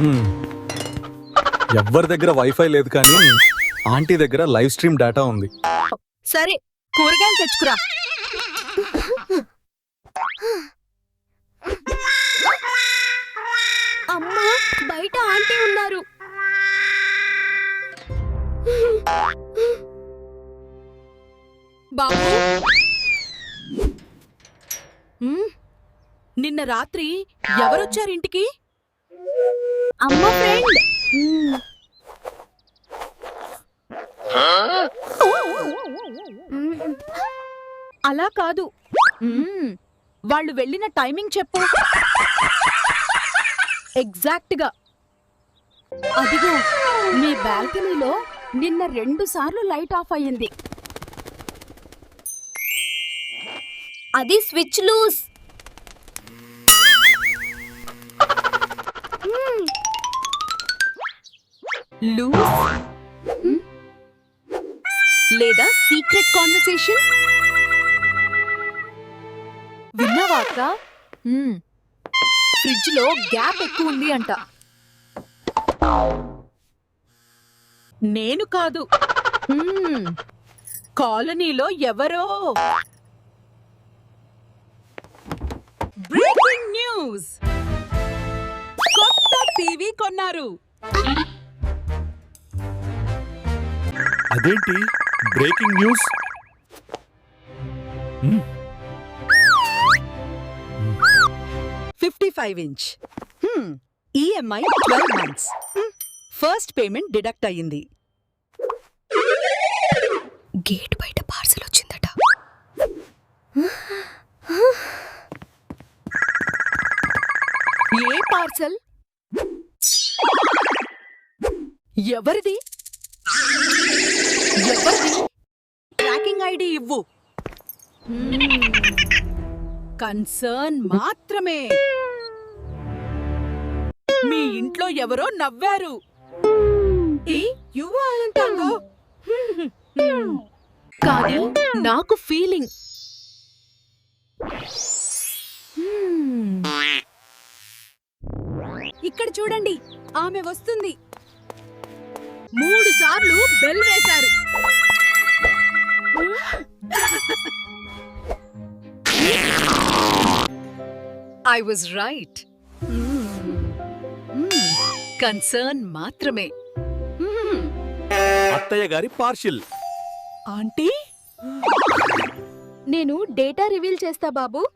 Hmm. ఎవ్వరి దగ్గర wifi లేదు కానీ ఆంటీ దగ్గర లైవ్ స్ట్రీమ్ డేటా ఉంది. సరే కూరగాయలు తెచ్చుకురా. అమ్మా బయట ఆంటీ ఉన్నారు. బాబు. నిన్న రాత్రి ఎవరొచ్చారు ఇంటికి? అమ్మ ఫ్రెండ్ అలా కాదు. వాళ్ళు వెళ్ళిన టైమింగ్ చెప్పు. ఎగ్జాక్ట్గా అదిగో మీ బాల్కనీలో నిన్న రెండు సార్లు లైట్ ఆఫ్ అయ్యింది. అది స్విచ్ లూస్ లేదా సీక్రెట్ కాన్వర్సేషన్? విన్నావా అక్క? ఫ్రిడ్జ్లో గ్యాప్ ఎక్కువ ఉంది అంట. నేను కాదు. కాలనీలో ఎవరో? Breaking news. కొత్త టీవీ కొన్నారు. అదేంటి? Breaking news? Fifty five inch. EMI twelve months first payment deduct అయ్యింది. గేట్ బయట పార్సల్ వచ్చిందట. ఏ పార్సల్ ఎవరిది? ఎవరిది? ట్రాకింగ్ ఐడి ఇవ్వు. కన్సర్న్ మాత్రమే. మీ ఇంట్లో ఎవరో నవ్వారు. కానీ నాకు ఫీలింగ్ hmm. ఇక్కడ చూడండి ఆమె వస్తుంది. మూడు సార్లు బెల్ వేశారు. ఐ వాజ్ రైట్ కన్సర్న్ మాత్రమే. అత్తయ్య గారి పార్షిల్. ఆంటీ? నేను డేటా రివీల్ చేస్తా బాబు.